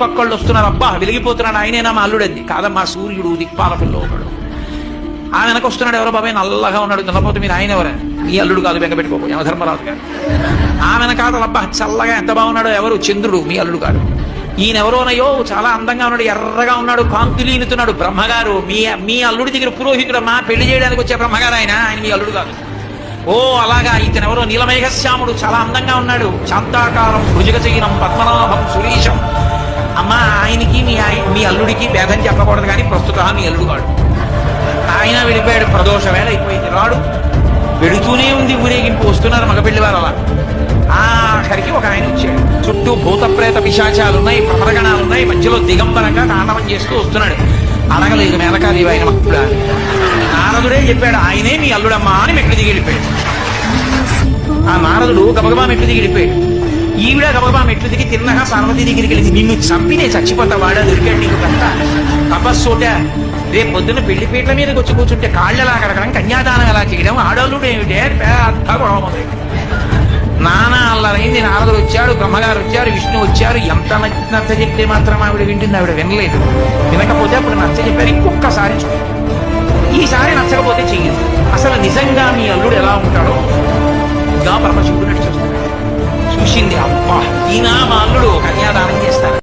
పక్కళ్ళు వస్తున్నారు. అబ్బా వెలిగిపోతున్నాడు. ఆయనేనా మా అల్లుడంది? కాదమ్మా సూర్యుడు దిక్పాలకుల్లో ఒకడు. ఆమె వెనక వస్తున్నాడు ఎవరో బాబాయ్ నల్లగా ఉన్నాడు. నల్లపోతే మీరు ఆయన ఎవరే? మీ అల్లుడు కాదు బెంగ యమధర్మరాజు గారు. ఆమెన కాదు అబ్బా చల్లగా ఎంత బాగున్నాడో ఎవరు? చంద్రుడు మీ అల్లుడు కాదు. ఈయన ఎవరోనయ్యో చాలా అందంగా ఉన్నాడు ఎర్రగా ఉన్నాడు కాంతులీనుతున్నాడు బ్రహ్మగారు మీ మీ అల్లుడి దగ్గర పురోహితుడు మా పెళ్ళి చేయడానికి వచ్చే బ్రహ్మగారు ఆయన. ఆయన మీ అల్లుడు కాదు. ఓ అలాగా ఇతను ఎవరో నీలమేఘశ్యాముడు చాలా అందంగా ఉన్నాడు. శాంతాకారం భుజగచైనం పద్మనాభం సురీషం అమ్మా ఆయనకి మీ మీ అల్లుడికి భేదం చెప్పకూడదు కానీ ప్రస్తుతం మీ అల్లుడు కాడు ఆయన వెళ్ళిపోయాడు ప్రదోష వేళ అయిపోయింది. రాడు పెడుతూనే ఉంది ఊరేగింపు వస్తున్నారు మగపెళ్ళి వారు అలా. ఆఖరికి ఒక ఆయన వచ్చాడు. చుట్టూ భూతప్రేత పిశాచాలు ఉన్నాయి ప్రమరగణాలు ఉన్నాయి మధ్యలో దిగంబరంగా తాండవం చేస్తూ వస్తున్నాడు. అడగలేదు మేనకాదేవి ఆయన మక్కుడా నారదుడే చెప్పాడు ఆయనే మీ అల్లుడమ్మా అని మెట్లు దిగి వెళ్ళిపోయాడు. ఆ నారదుడు గబగబా మెట్లు దిగి వెళ్ళిపోయాడు. ఈవిడ గబగబా మెట్లు దిగి తిన్నగా పార్వతీ దగ్గరికి వెళ్ళి నిన్ను చంపినే చచ్చిపోతా వాడా దొరికాడు నీకు కథ తపస్సోట. రేపు పొద్దున్న పెళ్ళి పీటల మీదకి వచ్చి కూర్చుంటే కాళ్ళు ఎలా కడగడం కన్యాదానం ఎలా చేయడం? ఆడోళ్ళు ఏమిటే? పెద్ద గొడవ నానా అల్లరైంది. నారదుడు వచ్చాడు బ్రహ్మగారు వచ్చారు విష్ణు వచ్చారు. ఎంత నచ్చ- చెప్తే మాత్రం ఆవిడ వింటుంది. ఆవిడ వినలేదు. వినకపోతే అప్పుడు నచ్చ చెప్పారు. ఇంకొకసారి ఈసారి నచ్చకపోతే చెయ్యదు. అసలు నిజంగా మీ అల్లుడు ఎలా ఉంటాడో గా పరమశివుడు నడిచేస్తాడు వచ్చింది అబ్బా ఈయన మా అల్లుడు కన్యాదానం చేస్తారు